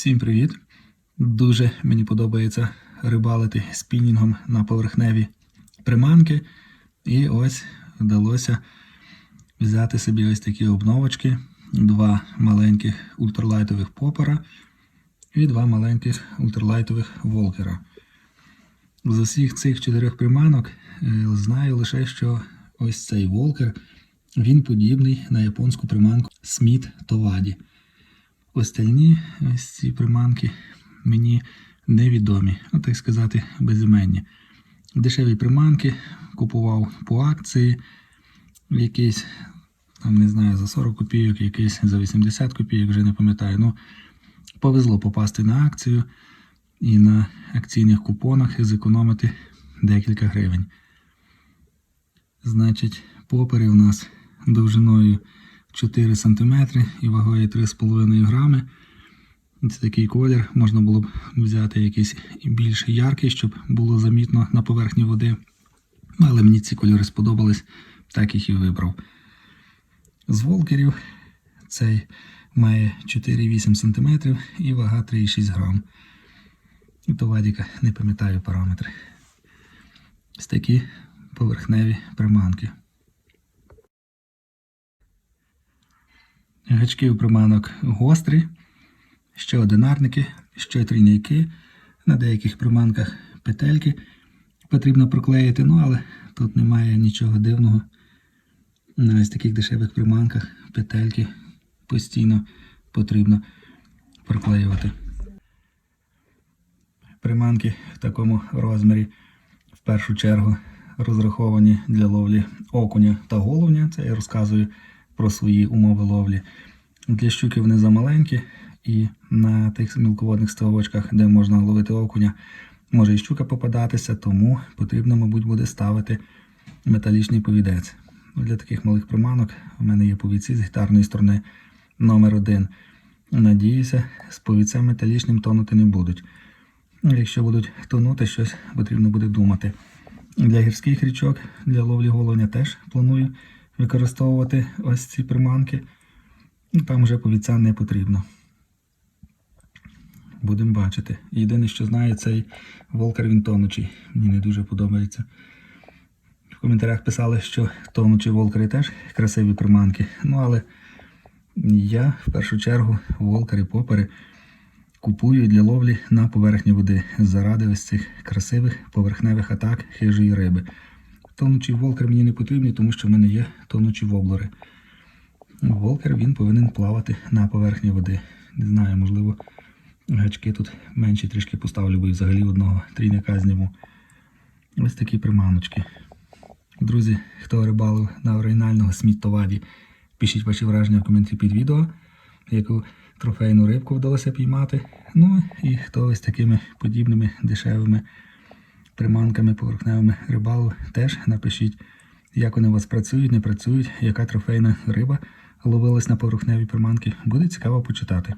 Всім привіт! Дуже мені подобається рибалити спінінгом на поверхневі приманки. І ось вдалося взяти собі ось такі обновочки, два маленьких ультралайтових попера і два маленьких ультралайтових волкера. З усіх цих чотирьох приманок е, знаю лише, що ось цей волкер він подібний на японську приманку Сміт Товаді. Остальні ось ці приманки мені невідомі, ну так сказати, безіменні. Дешеві приманки купував по акції, якийсь, там не знаю, за 40 копійок, якийсь за 80 копійок, вже не пам'ятаю. Ну, повезло попасти на акцію і на акційних купонах зекономити декілька гривень. Значить, попери у нас довжиною 4 см і вагою 3,5 грами. Це такий колір, можна було б взяти якийсь більш яркий, щоб було замітно на поверхні води. Ну, Але мені ці кольори сподобались, так їх і вибрав. З волкерів цей має 4,8 см і вага 3,6 грам. І то Вадіка не пам'ятаю параметри. Ось такі поверхневі приманки. Гачки у приманок гострі, ще одинарники, ще трійники. На деяких приманках петельки потрібно проклеїти, ну але тут немає нічого дивного. На ось таких дешевих приманках петельки постійно потрібно проклеювати. Приманки в такому розмірі в першу чергу розраховані для ловлі окуня та головня. Це я розказую про свої умови ловлі. Для щуки вони замаленькі, і на тих мілководних ставочках, де можна ловити окуня, може і щука попадатися, тому потрібно, мабуть, буде ставити металічний повідець. Для таких малих приманок в мене є повідці з гітарної сторони номер 1 Надіюся, з повідцем металічним тонути не будуть. Якщо будуть тонути, щось потрібно буде думати. Для гірських річок, для ловлі головня теж планую використовувати ось ці приманки. Ну, Там вже повіця не потрібно. Будемо бачити. Єдине, що знаю, цей волкер він тонучий. Мені не дуже подобається. В коментарях писали, що тонучі волкери теж красиві приманки. Ну, але я в першу чергу волкери попери купую для ловлі на поверхні води заради ось цих красивих поверхневих атак хижої риби. Тонучий волкер мені не потрібний, тому що в мене є тонучі воблери. Волкер він повинен плавати на поверхні води. Не знаю, можливо, гачки тут менші трішки поставлю, бо і взагалі одного трійника зніму. Ось такі приманочки. Друзі, хто рибалив на оригінального сміттоваді, пишіть ваші враження в коментарі під відео, яку трофейну рибку вдалося піймати. Ну і хто ось такими подібними дешевими приманками поверхневими рибалу, теж напишіть, як вони у вас працюють, не працюють, яка трофейна риба ловилась на поверхневі приманки. Буде цікаво почитати.